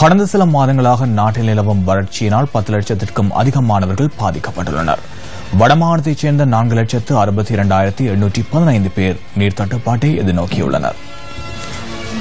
கடந்த சில மாதங்களாக நாட்டில் நிலவும் வறட்சியினால் பத்து லட்சத்திற்கும் அதிகமானவர்கள் பாதிக்கப்பட்டுள்ளனர். வடமாநிலத்தைச் சேர்ந்த நான்கு லட்சத்து அறுபத்தி இரண்டாயிரத்தி எண்ணூற்றி பதினைந்து பேர் நீர் தட்டுப்பாட்டை எதிர்நோக்கியுள்ளனர்.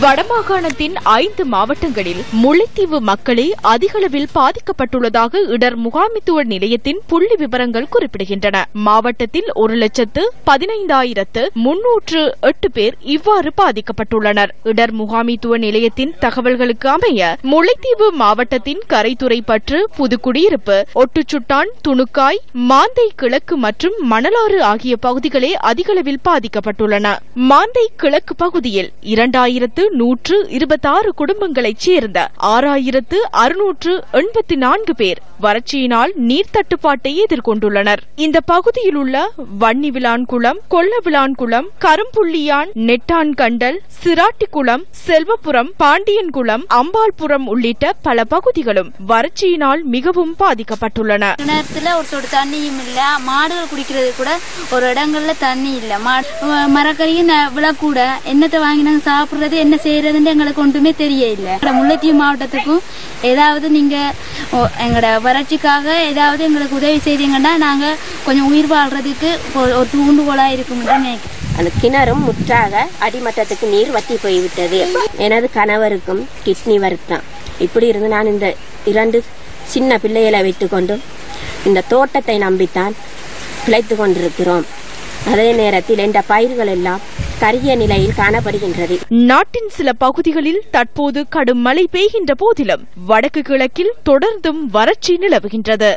வடமாகாணத்தின் ஐந்து மாவட்டங்களில் முல்லைத்தீவு மக்களே அதிகளவில் பாதிக்கப்பட்டுள்ளதாக இடர் முகாமித்துவ நிலையத்தின் புள்ளி விவரங்கள் குறிப்பிடுகின்றன. மாவட்டத்தில் ஒரு லட்சத்து பதினைந்தாயிரத்து முன்னூற்று எட்டு பேர் இவ்வாறு பாதிக்கப்பட்டுள்ளனர். இடர் முகாமித்துவ நிலையத்தின் தகவல்களுக்கு அமைய முல்லைத்தீவு மாவட்டத்தின் கரைத்துறை பற்று புதுக்குடியிருப்பு ஒட்டுச்சுட்டான் துணுக்காய் மாந்தை கிழக்கு மற்றும் மணலாறு ஆகிய பகுதிகளே அதிகளவில் பாதிக்கப்பட்டுள்ளன. மாந்தை கிழக்கு பகுதியில் இரண்டாயிரத்து நூற்று இருபத்தாறு குடும்பங்களைச் சேர்ந்த ஆறாயிரத்து அறுநூற்று எண்பத்தி நான்கு பேர் வறட்சியினால் நீர் தட்டுப்பாட்டை எதிர்கொண்டுள்ளனர். இந்த பகுதியில் உள்ள வன்னிவிளான்குளம் கொல்லவிலான்குளம் கரும்புள்ளியான் நெட்டான்கண்டல் சிராட்டிக்குளம் செல்வபுரம் பாண்டியன்குளம் அம்பாள்புரம் உள்ளிட்ட பல பகுதிகளும் வறட்சியினால் மிகவும் பாதிக்கப்பட்டுள்ளன. நேரத்துல ஒரு சொட்டு தண்ணியும் இல்ல மாடுகள் குடிக்கிறது கூட ஒரு இடங்கள்ல தண்ணி இல்ல. மரக்கறியும் விழக்கூட. என்னத்தை வாங்கி நாங்க சாப்பிடுறது என்ன என்ன செய்யறதுன்னு எங்களுக்கு ஒன்றுமே தெரிய இல்லை முல்லைத்தீவு மாவட்டத்துக்கும் ஏதாவது நீங்க ஓ, எங்களோட வறட்சிக்காக ஏதாவது எங்களுக்கு உதவி செய்தீங்கன்னா நாங்க கொஞ்சம் உயிர் வாழ்றதுக்கு ஒரு தூண்டுகோலா இருக்கும் நினைக்கிறேன். அந்த கிணறும் முற்றாக அடிமட்டத்துக்கு நீர் வத்தி போய்விட்டது. எனது கணவருக்கும் கிட்னி வருத்தம். இப்படி இருந்து நான் இந்த இரண்டு சின்ன பிள்ளைகளை வைத்துக்கொண்டு இந்த தோட்டத்தை நம்பித்தான் பிழைத்து கொண்டிருக்கிறோம். அதே நேரத்தில் இந்த பயிர்கள் எல்லாம் கருகிய நிலையில் காணப்படுகின்றது. நாட்டின் சில பகுதிகளில் தற்போது கடும் மழை பெய்கின்ற போதிலும் வடக்கு கிழக்கில் தொடர்ந்தும் வறட்சி நிலவுகின்றது.